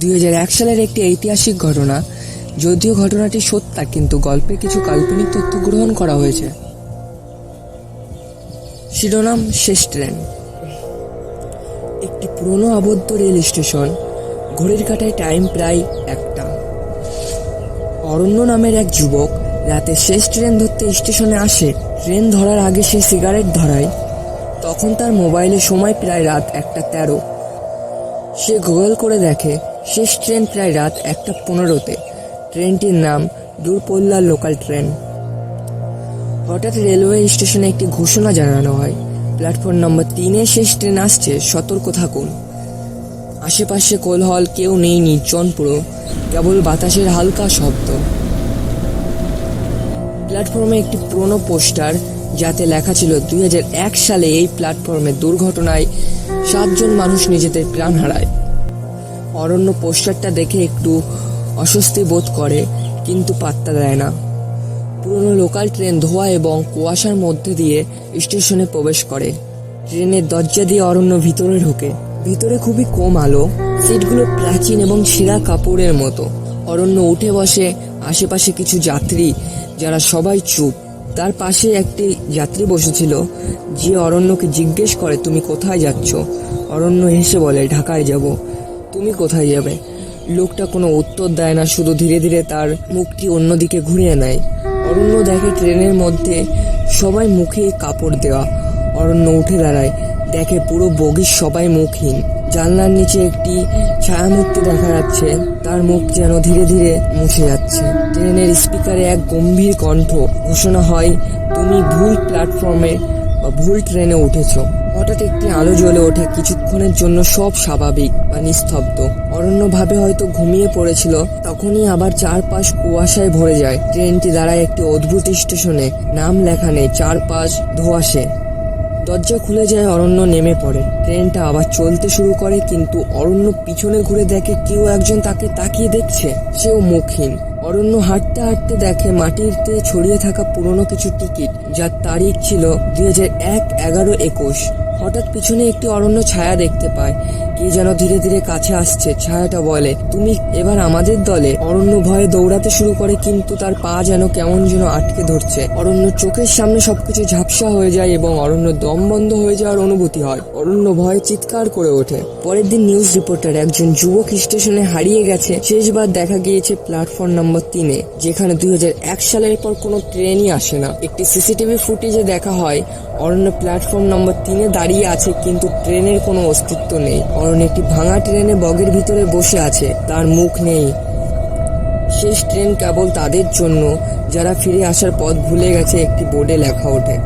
দুই হাজার এক সালের একটি ঐতিহাসিক ঘটনা। যদিও ঘটনাটি সত্যা, কিন্তু গল্পে কিছু কাল্পনিক তথ্য গ্রহণ করা হয়েছে। শিরোনাম, শেষ ট্রেন। একটি পুরনো আবদ্ধ রেল স্টেশন, ঘড়ির কাটায় টাইম প্রায় একটা। অরণ্য নামের এক যুবক রাতে শেষ ট্রেন ধরতে স্টেশনে আসে, ট্রেন ধরার আগে সে সিগারেট ধরায়। তখন তার মোবাইলে সময় প্রায় রাত একটা তেরো। সে গুগল করে দেখে শেষ ট্রেন প্রায় রাত একটা পনেরোতে। ট্রেনটির নাম দূরপল্লা লোকাল ট্রেন। হঠাৎ রেলওয়ে স্টেশনে একটি ঘোষণা জানানো হয়, প্ল্যাটফর্ম নম্বর তিনে শেষ ট্রেন আসছে, সতর্ক থাকুন। আশেপাশে কোলহল কেউ নেই নির্জন পুরো, কেবল বাতাসের হালকা শব্দ। প্ল্যাটফর্মে একটি পুরনো পোস্টার, যাতে লেখা ছিল দুই হাজার এক সালে এই প্ল্যাটফর্মে দুর্ঘটনায় সাতজন মানুষ নিজেদের প্রাণ হারায়। অরণ্য পোস্টারটা দেখে একটু অস্বস্তি বোধ করে, কিন্তু পাত্তা দেয় না। পুরনো লোকাল ট্রেন ধোয়া এবং কুয়াশার মধ্যে দিয়ে স্টেশনে প্রবেশ করে। ট্রেনের দরজা দিয়ে অরণ্য ভিতরে ঢোকে। ভিতরে খুবই কম আলো, সিটগুলো প্রাচীন এবং ছেঁড়া কাপড়ের মতো। অরণ্য উঠে বসে আশেপাশে কিছু যাত্রী, যারা সবাই চুপ। তার পাশে একটি যাত্রী বসেছিল, যে অরণ্যকে জিজ্ঞেস করে, তুমি কোথায় যাচ্ছ? অরণ্য হেসে বলে, ঢাকায় যাব। তুমি কোথায় যাবে? লোকটা কোনো উত্তর দেয় না, শুধু ধীরে ধীরে তার মুখটি অন্যদিকে ঘুরিয়ে নেয়। অরণ্য দেখে ট্রেনের মধ্যে সবাই মুখে কাপড় দেওয়া। অরণ্য উঠে দাঁড়ায়, দেখে পুরো বগির সবাই মুখহীন। জানলার নিচে একটি ছায়ামূর্তি দেখা যাচ্ছে, তার মুখ যেন ধীরে ধীরে মুছে যাচ্ছে। ট্রেনের স্পিকারে এক গম্ভীর কণ্ঠ, ঘোষণা হয়, তুমি ভুল প্ল্যাটফর্মে বা ভুল ট্রেনে উঠেছো। হঠাৎ একটি আলো জ্বলে ওঠে। কিছুক্ষণের জন্য সব স্বাভাবিক বা নিস্তব্ধ। অরণ্য ভাবে হয়তো ঘুমিয়ে পড়েছিল, তখনই আবার চারপাশ কুয়াশায় ভরে যায়। ট্রেনটি দাঁড়ায় একটি অদ্ভুত স্টেশনে। নাম লেখা নেই, চারপাশ ধোয়াশে। দরজা খুলে যায়, অরণ্য নেমে পড়ে। ট্রেনটা আবার চলতে শুরু করে, কিন্তু অরণ্য পিছনে ঘুরে দেখে কেউ একজন তাকে তাকিয়ে দেখছে। সেও মুখহীন। অরণ্য হাঁটতে হাঁটতে দেখে মাটিতে ছড়িয়ে থাকা পুরনো কিছু টিকিট, যার তারিখ ছিল দুই হাজার এক এগারো একুশ। হঠাৎ পিছনে একটি অরণ্য ছায়া দেখতে পায়। কে যেন ধীরে ধীরে কাছে আসছে, ছায়াটা বলে। তুমি এবার আমাদের দলে। অরণ্য ভয়ে দৌড়াতে শুরু করে, কিন্তু তার পা যেন কেমন যেন আটকে ধরছে। অরণ্য চোখের সামনে সবকিছু ঝাপসা হয়ে যায় এবং অরণ্য দম বন্ধ হয়ে যাওয়ার অনুভূতি হয়। অরণ্য ভয়ে চিৎকার করে ওঠে। পরের দিন নিউজ রিপোর্টার একজন যুবক স্টেশনে হারিয়ে গেছে। শেষবার দেখা গিয়েছে প্ল্যাটফর্ম নম্বর তিনে, যেখানে দুই হাজার এক সালের পর কোনো ট্রেনই আসে না। একটি সিসিটিভি ফুটেজে দেখা হয়, অরণ্য প্ল্যাটফর্ম নম্বর তিনে দাঁড়িয়ে আছে, কিন্তু ট্রেনের কোনো অস্তিত্ব নেই। অরণ্য একটি ভাঙা ট্রেনে বগের ভিতরে বসে আছে। তার মুখ নেই। শেষ ট্রেন কেবল তাদের জন্য। যারা ফিরে আসার পথ ভুলে গেছে, একটি বোর্ডে লেখা ওঠে।